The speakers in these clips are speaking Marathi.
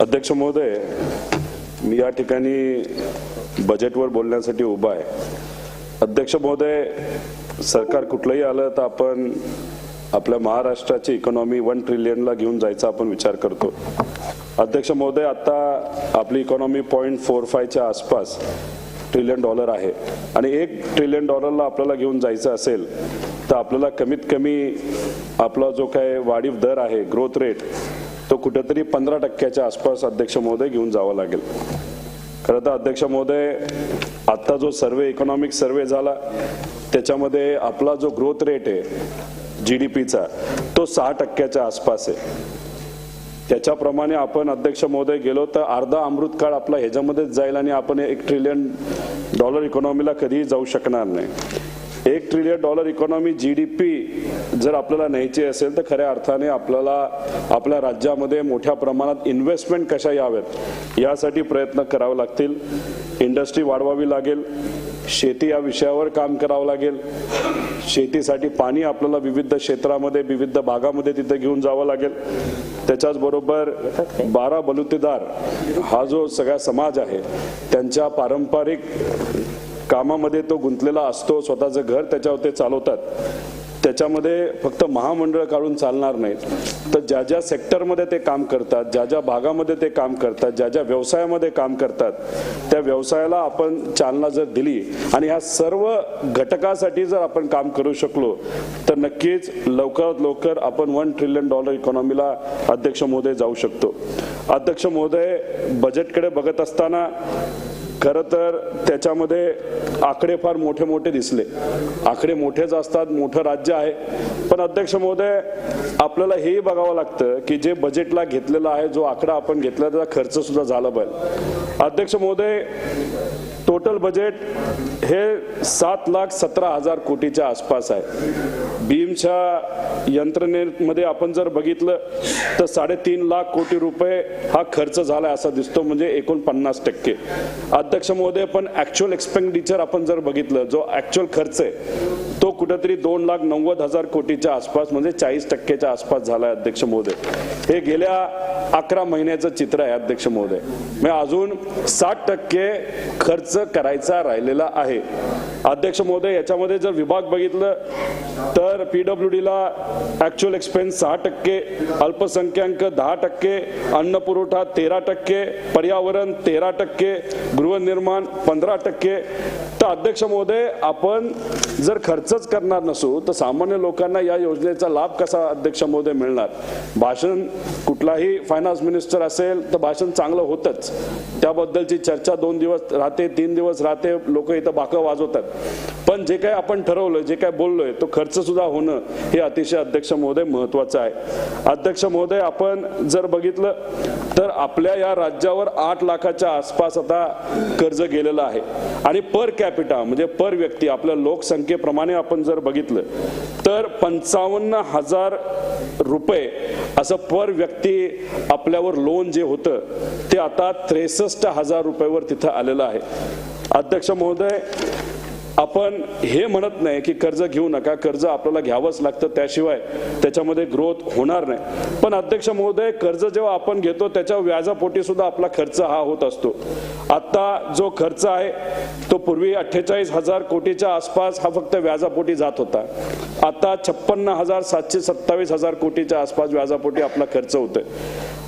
अध्यक्ष महोदय मी या ठिकाणी बजेटवर बोलण्यासाठी उभा आहे. अध्यक्ष महोदय सरकार कुठलंही आलं तर आपण आपल्या महाराष्ट्राची इकॉनॉमी वन ट्रिलियनला घेऊन जायचा आपण विचार करतो. अध्यक्ष महोदय आता आपली इकॉनॉमी पॉईंट फोर फायच्या आसपास ट्रिलियन डॉलर आहे. आणि एक ट्रिलियन डॉलरला आपल्याला घेऊन जायचं असेल तर आपल्याला कमीत कमी आपला जो काय वाढीव दर आहे ग्रोथ रेट तो कुठेतरी पंधरा टक्क्याच्या आसपास अध्यक्ष महोदय घेऊन जावा लागेल. खरं तर अध्यक्ष महोदय आत्ता जो सर्वे इकॉनॉमिक सर्वे झाला त्याच्यामध्ये आपला जो ग्रोथ रेट आहे जी डी पीचा तो सहा टक्क्याच्या आसपास आहे. त्याच्याप्रमाणे आपण अध्यक्ष महोदय गेलो तर अर्धा अमृतकाळ आपला ह्याच्यामध्येच जाईल आणि आपण एक ट्रिलियन डॉलर इकॉनॉमीला कधीही जाऊ शकणार नाही. एक trillion dollar economy G D P जर आपल्याला न्यायची असेल तर खऱ्या अर्थाने आपल्याला आपल्या राज्यामध्ये मोठ्या प्रमाणात इन्व्हेस्टमेंट कशा याव्यात यासाठी प्रयत्न करावे लागतील. इंडस्ट्री वाढवावी लागेल. शेती या विषयावर काम करावं लागेल. शेतीसाठी पाणी आपल्याला विविध क्षेत्रामध्ये विविध भागामध्ये तिथे घेऊन जावं लागेल. त्याच्याचबरोबर बारा बलुतेदार हा जो सगळा समाज आहे त्यांच्या पारंपरिक कामामध्ये तो गुंतलेला असतो स्वतःचं घर त्याच्यावर ते चालवतात. त्याच्यामध्ये फक्त महामंडळ काढून चालणार नाहीत तर ज्या ज्या सेक्टरमध्ये ते काम करतात ज्या ज्या भागामध्ये ते काम करतात ज्या ज्या व्यवसायामध्ये काम करतात त्या व्यवसायाला आपण चालना जर दिली आणि ह्या सर्व घटकासाठी जर आपण काम करू शकलो तर नक्कीच लवकरात लवकर आपण वन ट्रिलियन डॉलर इकॉनॉमीला अध्यक्ष महोदय जाऊ शकतो. अध्यक्ष महोदय बजेटकडे बघत असताना खरं तर त्याच्यामध्ये आकडे फार मोठे मोठे दिसले. आकडे मोठेच असतात मोठं राज्य आहे. पण अध्यक्ष महोदय आपल्याला हेही बघावं लागतं की जे बजेटला घेतलेलं आहे जो आकडा आपण घेतला त्याचा खर्च सुद्धा झाला पाहिजे. अध्यक्ष महोदय टोटल बजेट हे सात लाख सतरा हजार कोटीच्या आसपास आहे. बीमच्या यंत्रणेमध्ये आपण जर बघितलं तर साडेतीन लाख कोटी रुपये हा खर्च झाला असा दिसतो म्हणजे एकूण पन्नास टक्के. अध्यक्ष महोदय पण ॲक्च्युअल एक्सपेंडिचर आपण जर बघितलं जो ॲक्च्युअल खर्च आहे तो कुठेतरी दोन लाख नव्वद हजार कोटीच्या आसपास म्हणजे चाळीस टक्केच्या आसपास झाला आहे अध्यक्ष महोदय. हे गेल्या अकरा महिन्याचं चित्र आहे अध्यक्ष महोदय. म्हणजे अजून साठ टक्के खर्च करायचा राहिलेला आहे. अध्यक्ष महोदय याच्यामध्ये जर विभाग बघितलं तर पीडब्ल्यू डीला ऍक्च्युअल एक्सपेन्स सहा टक्के अल्पसंख्याक दहा टक्के अन्न पुरवठा तेरा टक्के पर्यावरण तेरा टक्के गृहनिर्माण पंधरा टक्के तर अध्यक्ष महोदय आपण जर खर्चच करणार नसू तर सामान्य लोकांना या योजनेचा लाभ कसा अध्यक्ष महोदय मिळणार? भाषण कुठलाही फायनान्स मिनिस्टर असेल तर भाषण चांगलं होतंच. त्याबद्दलची चर्चा दोन दिवस राहते तीन दिवस राहते लोक इथं बाकं वाजवतात. पण जे काही आपण ठरवलं जे काय बोललोय तो खर्च सुद्धा होणं हे अतिशय अध्यक्ष महोदय महत्वाचं आहे. अध्यक्ष महोदय आपण जर बघितलं तर आपल्या या राज्यावर आठ लाखाच्या आसपास आता कर्ज गेलेलं आहे. आणि पर कॅपिटा म्हणजे पर व्यक्ती आपल्या लोकसंख्येप्रमाणे आपण जर बघितलं तर पंचावन्न हजार रुपये असं पर व्यक्ती आपल्यावर लोन जे होतं ते आता त्रेसष्ट हजार रुपयावर तिथं आलेलं आहे. अध्यक्ष महोदय आपण हे म्हणत नाही की कर्ज घेऊ नका कर्ज आपल्याला घ्यावंच लागतं त्याशिवाय त्याच्यामध्ये ग्रोथ होणार नाही. पण अध्यक्ष महोदय कर्ज जेव्हा आपण घेतो त्याच्या व्याजापोटी सुद्धा आपला खर्च हा होत असतो. आत्ता जो खर्च आहे तो पूर्वी अठ्ठेचाळीस हजार कोटीच्या आसपास हा फक्त व्याजापोटी जात होता. आता छप्पन्न हजार सातशे सत्तावीस हजार कोटीच्या आसपास व्याजापोटी आपला खर्च होतोय.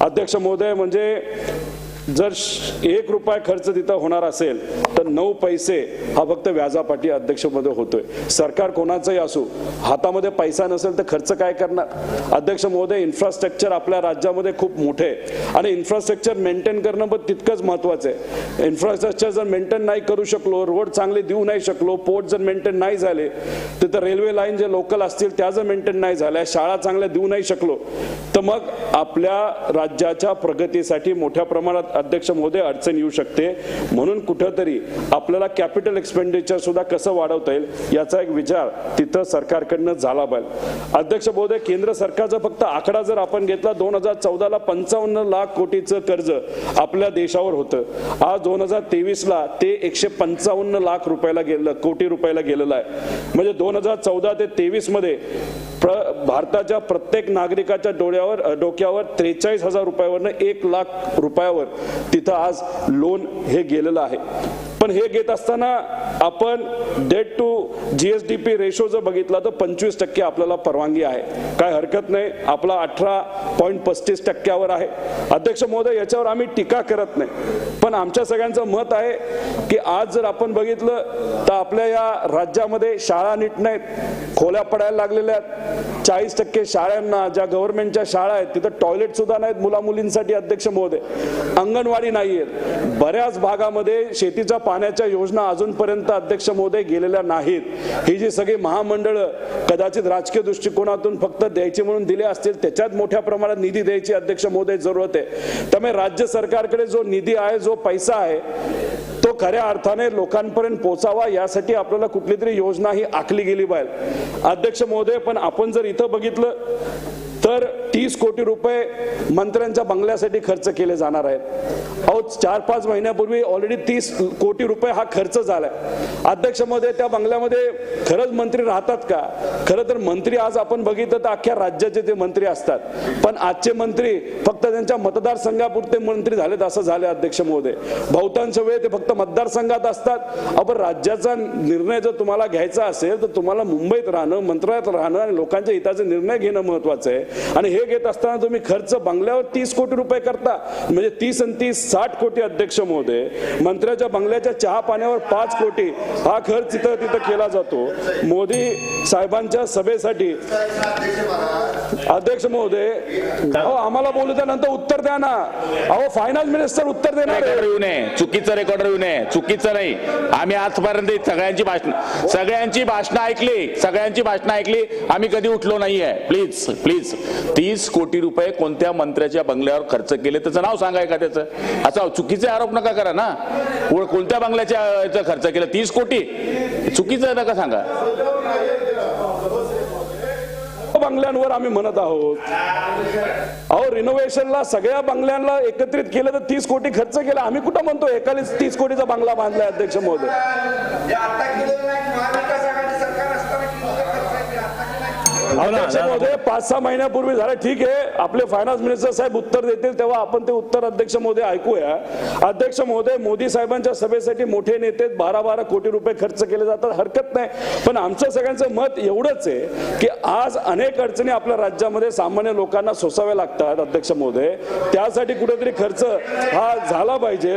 अध्यक्ष महोदय म्हणजे जर एक रुपया खर्च तिथं होणार असेल तर नऊ पैसे हा फक्त व्याजापाठी अध्यक्षमध्ये होतोय. सरकार कोणाचंही असो हातामध्ये पैसा नसेल तर खर्च काय करणार? अध्यक्ष महोदय इन्फ्रास्ट्रक्चर आपल्या राज्यामध्ये खूप मोठे आहे. आणि इन्फ्रास्ट्रक्चर मेंटेन करणं पण तितकंच महत्वाचं आहे. इन्फ्रास्ट्रक्चर जर मेंटेन नाही करू शकलो रोड चांगले देऊ नाही शकलो पोर्ट जर मेंटेन नाही झाले तिथं रेल्वे लाईन जे लोकल असतील त्या जर मेंटेन नाही झाल्या शाळा चांगल्या देऊ नाही शकलो तर मग आपल्या राज्याच्या प्रगतीसाठी मोठ्या प्रमाणात अध्यक्ष महोदय अडचण येऊ शकते. म्हणून कुठंतरी आपल्याला कॅपिटल एक्सपेंडिचर सुद्धा कसं वाढवता येईल याचा एक विचार तिथं सरकारकडनं झाला पाहिजे. अध्यक्ष महोदय केंद्र सरकारचा फक्त आकडा जर आपण घेतला दोन हजार चौदाला पंचावन्न लाख कोटीचं कर्ज आपल्या देशावर होतं. आज दोन हजार तेवीसला ते एकशे पंचावन्न लाख रुपयाला गेलं कोटी रुपयाला गेलेलं आहे. म्हणजे दोन हजार चौदा ते तेवीसमध्ये प्र भारताच्या प्रत्येक नागरिकाच्या डोळ्यावर डोक्यावर डोक्यावर त्रेचाळीस हजार रुपयावरनं एक लाख रुपयावर तिथं आज लोन हे गेलेलं आहे. पण हे घेत असताना आपण debt to G S D P ratio जर बघितला तर पंचवीस टक्के आपल्याला परवानगी आहे. काय हरकत नाही. आपला अठरा पॉईंट पस्तीस टक्क्यावर आहे. अध्यक्ष महोदय याच्यावर आम्ही टीका करत नाही. पण आमच्या सगळ्यांचं मत आहे की आज जर आपण बघितलं तर आपल्या या राज्यामध्ये शाळा नीट नाहीत. खोल्या पडायला लागलेल्या आहेत. चाळीस टक्के शाळांना ज्या गव्हर्नमेंटच्या शाळा आहेत तिथं टॉयलेट सुद्धा नाहीत मुला मुलींसाठी अध्यक्ष महोदय. अंगणवाडी नाही आहेत बऱ्याच भागामध्ये शेतीचा पाण्याच्या योजना अजूनपर्यंत अध्यक्ष महोदय गेलेल्या नाहीत. ही जी सगळी महामंडळं कदाचित राजकीय दृष्टिकोनातून फक्त द्यायची म्हणून दिले असतील त्याच्यात मोठ्या प्रमाणात निधी द्यायची अध्यक्ष महोदय जरूरत आहे. त्यामुळे राज्य सरकारकडे जो निधी आहे जो पैसा आहे तो खऱ्या अर्थाने लोकांपर्यंत पोचावा यासाठी आपल्याला कुठली तरी योजना ही आखली गेली पाहिजे. अध्यक्ष महोदय पण आपण जर इथं बघितलं तर तीस कोटी रुपये मंत्र्यांच्या बंगल्यासाठी खर्च केले जाणार आहेत. चार पाच महिन्यापूर्वी ऑलरेडी तीस कोटी रुपये हा खर्च झालाय. अध्यक्ष महोदय त्या बंगल्यामध्ये खरंच मंत्री राहतात का? खरं तर मंत्री आज आपण बघितलं तर अख्ख्या राज्याचे ते मंत्री असतात. पण आजचे मंत्री फक्त त्यांच्या मतदारसंघापुरते मंत्री झालेत असं झाले अध्यक्ष महोदय. बहुतांश वेळ ते फक्त मतदारसंघात असतात. आपण राज्याचा निर्णय जर तुम्हाला घ्यायचा असेल तर तुम्हाला मुंबईत राहणं मंत्रालयात राहणं आणि लोकांच्या हिताचे निर्णय घेणं महत्वाचं आहे. आणि हे घेत असताना तुम्ही खर्च बंगल्यावर तीस कोटी रुपये करता. म्हणजे तीस आणि तीस साठ कोटी अध्यक्ष महोदय मंत्र्याच्या बंगल्याच्या चहा पाण्यावर पाच कोटी हा खर्च तिथं तिथं केला जातो. मोदी साहेबांच्या सभेसाठी अध्यक्ष महोदय अहो आम्हाला बोलू त्यानंतर उत्तर द्या ना. अहो फायनान्स मिनिस्टर उत्तर देणार आहे. येऊ नये. चुकीचं रेकॉर्डर येऊ नये. चुकीचं नाही. आम्ही आजपर्यंत सगळ्यांची भाषण सगळ्यांची भाषणं ऐकली सगळ्यांची भाषणं ऐकली. आम्ही कधी उठलो नाहीये. प्लीज प्लीज तीस कोटी रुपये कोणत्या मंत्र्याच्या बंगल्यावर खर्च केले? त्याचं नाव सांगा का त्याचं असं चुकीचे आरोप नका करा ना. कोणत्या बंगल्याच्या याचा खर्च केला. तीस कोटी. चुकीचं नका सांगा. बंगल्यांवर आम्ही म्हणत आहोत अहो रिनोव्हेशनला सगळ्या बंगल्यांना एकत्रित केलं तर तीस कोटी खर्च केला. आम्ही कुठं म्हणतो एकालीच तीस कोटीचा बंगला बांधलाय अध्यक्ष महोदय हे आता केलेलं नाही महाविकास आघाडी सरकार असताना केलेलं खर्च आहे ते आता पाच सहा महिन्यापूर्वी झालं. ठीक आहे. आपले फायनान्स मिनिस्टर साहेब उत्तर देतील तेव्हा आपण ते उत्तर अध्यक्ष महोदय ऐकूया. अध्यक्ष महोदय मोदी साहेबांच्या सभेसाठी मोठे नेते बारा बारा कोटी रुपये खर्च केले जातात. हरकत नाही. पण आमचं सगळ्यांचं मत एवढंच आहे की आज अनेक अडचणी आपल्या राज्यामध्ये सामान्य लोकांना सोसाव्या लागतात अध्यक्ष महोदय. त्यासाठी कुठेतरी खर्च हा झाला पाहिजे.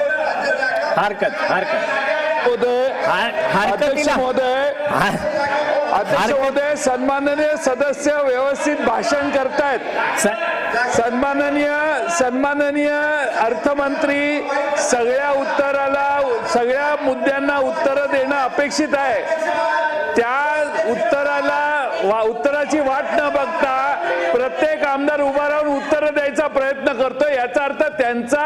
हरकत हरकत. महोदय हरकत सन्माननीय सदस्य व्यवस्थित भाषण करतायत. सन्माननीय सन्माननीय अर्थमंत्री सगळ्या उत्तराला सगळ्या मुद्द्यांना उत्तरं देणं अपेक्षित आहे. त्या उत्तराला वा- उत्तराची वाट न बघता प्रत्येक आमदार उभा राहून उत्तर द्यायचा प्रयत्न करतोय. याचा अर्थ त्यांचा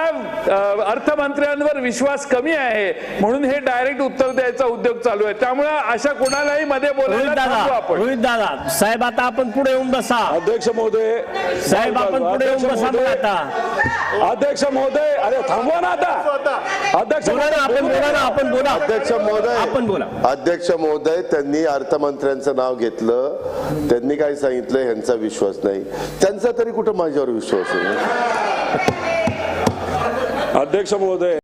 अर्थमंत्र्यांवर विश्वास कमी आहे. म्हणून हे डायरेक्ट उत्तर द्यायचा उद्योग चालू आहे. त्यामुळे अशा कोणालाही मध्ये रोहित दादा आपण. रोहित दादा साहेब आता आपण पुढे येऊन बसा. अध्यक्ष महोदय. साहेब आपण पुढे येऊन बसा आता. अध्यक्ष महोदय अरे थांबवा ना आता. अध्यक्ष आपण बोला ना आपण बोला. अध्यक्ष महोदय. आपण बोला. अध्यक्ष महोदय त्यांनी अर्थमंत्र्यांचं नाव घेतलं. त्यांनी काय सांगितलं ह्यांचा विश्वास नाही. त्यांचा तरी कुठं माझ्यावर विश्वास आहे? अध्यक्ष महोदय